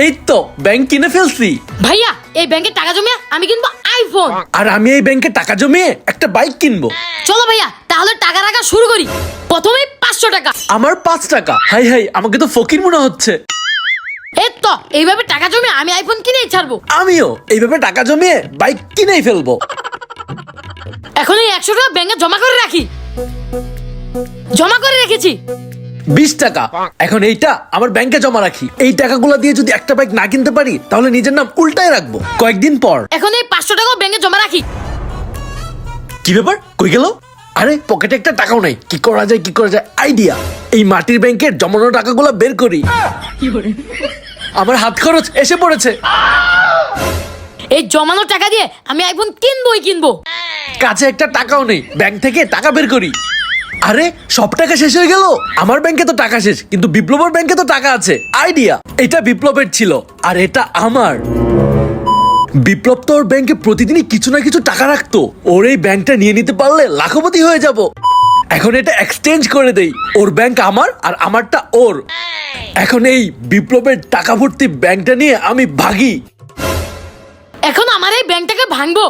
এই তো ব্যাংক কিনে ফেলছি। ভাইয়া এই ব্যাংকে টাকা জমিয়ে আমি কিনবো আইফোন আর আমি এই ব্যাংকে টাকা জমিয়ে একটা বাইক কিনবো। চলো ভাইয়া তাহলে টাকা রাখা শুরু করি। প্রথমেই পাঁচশো টাকা। আমার পাঁচ টাকা। হাই হাই আমাকে তো ফকির মনে হচ্ছে। এই তো এইভাবে টাকা জমিয়ে আমি আইফোন কিনেই ছাড়বো। আমিও এইভাবে টাকা জমিয়ে বাইক কিনেই ফেলব। এখন এই একশো টাকা ব্যাংকে জমা করে রাখি। জমা করে রেখেছি। বিশ টাকা। এখন এইটা আমার ব্যাংকে জমা রাখি। এই টাকাগুলো দিয়ে যদি একটা বাইক না কিনতে পারি তাহলে নিজের নাম উল্টায় রাখব। কয়েকদিন পর। এখন এই পাঁচশো টাকাও ব্যাংকে জমা রাখি। কি ব্যাপার? কই গেল? আরে পকেটে একটা টাকাও নাই। কি করা যায় কি করা যায়? আইডিয়া। এই মাটির ব্যাংকের জমানো টাকাগুলো বের করি। আমার হাত খরচ এসে পড়েছে। এই জমানো টাকা দিয়ে আমি আইফোন কিনবোই কিনবো। কাছে একটা টাকাও নেই। ব্যাংক থেকে টাকা বের করি। আরে, সব টাকা শেষ হয়ে গেল? আমার ব্যাংকে তো টাকা শেষ, কিন্তু বিপ্লবের ব্যাংকে তো টাকা আছে। আইডিয়া! এটা বিপ্লবের ছিল, আর এটা আমার। বিপ্লব তো ওর ব্যাংকে প্রতিদিনই কিছু না কিছু টাকা রাখতো। ওর এই ব্যাংকটা নিয়ে নিতে পারলে লাখপতি হয়ে যাব। এখন এটা এক্সচেঞ্জ করে দেই। ওর ব্যাংক আমার, আর আমারটা ওর। এখন এই বিপ্লবের টাকা ভর্তি ব্যাংকটা নিয়ে আমি ভাগি। এখন আমার এই ব্যাংকটাকে ভাঙবো।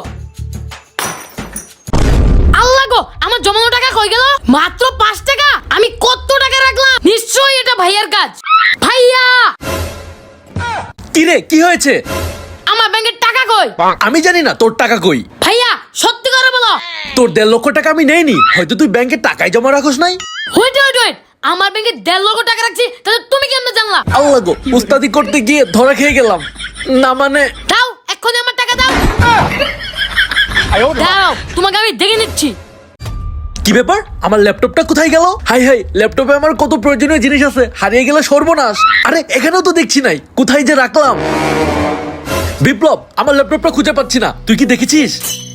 আল্লাহ গো, আমার জমানো টাকা কই গেল? মাত্র পাঁচ টাকা? আমি কত টাকা রাখলাম? নিশ্চয়ই এটা ভাইয়ার কাজ। ভাইয়া! কি রে কি হয়েছে? আমার ব্যাংকের টাকা কই? আমি জানি না তোর টাকা কই? ভাইয়া সত্যি করে বলো। তোর দেড় লক্ষ টাকা আমি নেইনি হয়তো তুই ব্যাংকে টাকাই জমা রাখোস নাই? ওয়েট ওয়েট ওয়েট আমার ব্যাংকে দেড় লক্ষ টাকা রাখছি তাহলে তুমি কেমনে জানলা? আল্লাহ গো উস্তাদি করতে গিয়ে ধরা খেয়ে গেলাম। না মানে দাও এক্ষুনি আমার টাকা দাও। দাও তোমাকে আমি দেখে নিচ্ছি। কি ব্যাপার? আমার ল্যাপটপটা কোথায় গেল? হাই হাই ল্যাপটপে আমার কত প্রয়োজনীয় জিনিস আছে। হারিয়ে গেলে সর্বনাশ। আরে এখানেও তো দেখছি নাই। কোথায় যে রাখলাম? বিপ্লব আমার ল্যাপটপটা খুঁজে পাচ্ছি না। তুই কি দেখেছিস?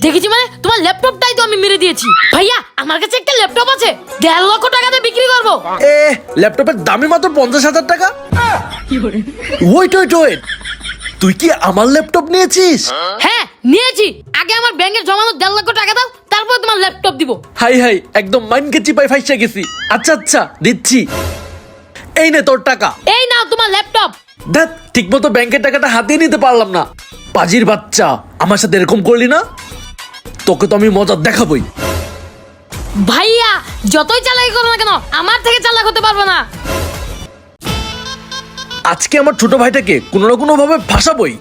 দেখেছি মানে? তোমার ল্যাপটপটাই তো আমি মেরে দিয়েছি। ভাইয়া আমার কাছে একটা ল্যাপটপ আছে। দেড় লক্ষ টাকাতে বিক্রি করব। এ ল্যাপটপের দামই মাত্র পঞ্চাশ হাজার টাকা? ওয়েট ওয়েট ওয়েট তুই কি আমার ল্যাপটপ নিয়েছিস? হ্যাঁ নিয়েছি। আগে আমার ব্যাংকে জমানো দেড় লক্ষ টাকা দাও তারপর তোমার ল্যাপটপ দিব। হাই হাই একদম মাইনকে চিপাই ফাইসা গেছি। আচ্ছা আচ্ছা দিচ্ছি। এই নে তোর টাকা। এই নাও তোমার ল্যাপটপ। দেখ ঠিক মতো ব্যাংকের টাকাটা হাতিয়ে নিতে পারলাম না। পাজির বাচ্চা আমার সাথে এরকম করলি না? তোকে তো আমি মজা দেখাবই। ভাইয়া যতই চালাকি করো না কেন আমার থেকে চালাক হতে পারবে না। আজকে আমার ছোট ভাইটাকে কোনো না কোনো ভাবে ফাঁসাবই।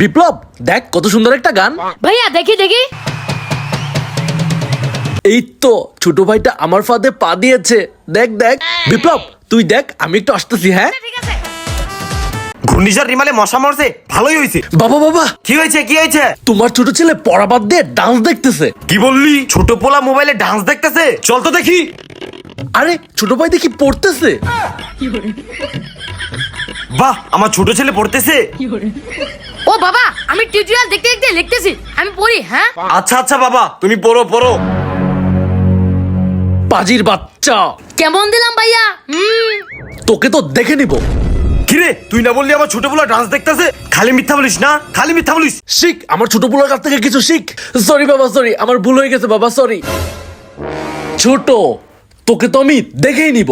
বিপ্লব দেখ কত সুন্দর একটা গান। ভাইয়া দেখি দেখি। এই তো ছোট ভাইটা আমার ফাঁদে পা দিয়েছে। দেখ দেখ। বিপ্লব তুই দেখ আমি একটু আসতেছি হ্যাঁ? ঘূর্ণিঝড় রিমালে মশা মরছে ভালোই হয়েছে। বাবা বাবা। কি হয়েছে কি হয়েছে? তোমার ছোট ছেলে পড়া বাদ দিয়ে ডান্স দেখতেছে। কি বললি? ছোট পোলা মোবাইলে ডান্স দেখতেছে? চল তো দেখি। আরে ছোট ভাই দেখি পড়তেছে। বাহ আমার ছোট ছেলে পড়তেছে। ও বাবা আমি টিউটোরিয়াল দেখতে দেখতে লিখতেছি। আমি পড়ি হ্যাঁ? আচ্ছা আচ্ছা বাবা তুমি পড়ো পড়ো। পাজির বাচ্চা। কেমন দিলাম ভাইয়া? হুম। তোকে তো দেখে নিব। কিরে তুই না বললি আমার ছোট পোলা ডান্স দেখতেছে? খালি মিথ্যা বলিস না? খালি মিথ্যা বলিস। শিখ আমার ছোট পোলার কাছ থেকে কিছু শিখ। সরি বাবা সরি আমার ভুল হয়ে গেছে বাবা সরি ছোট তোকে তো আমি দেখেই নিব।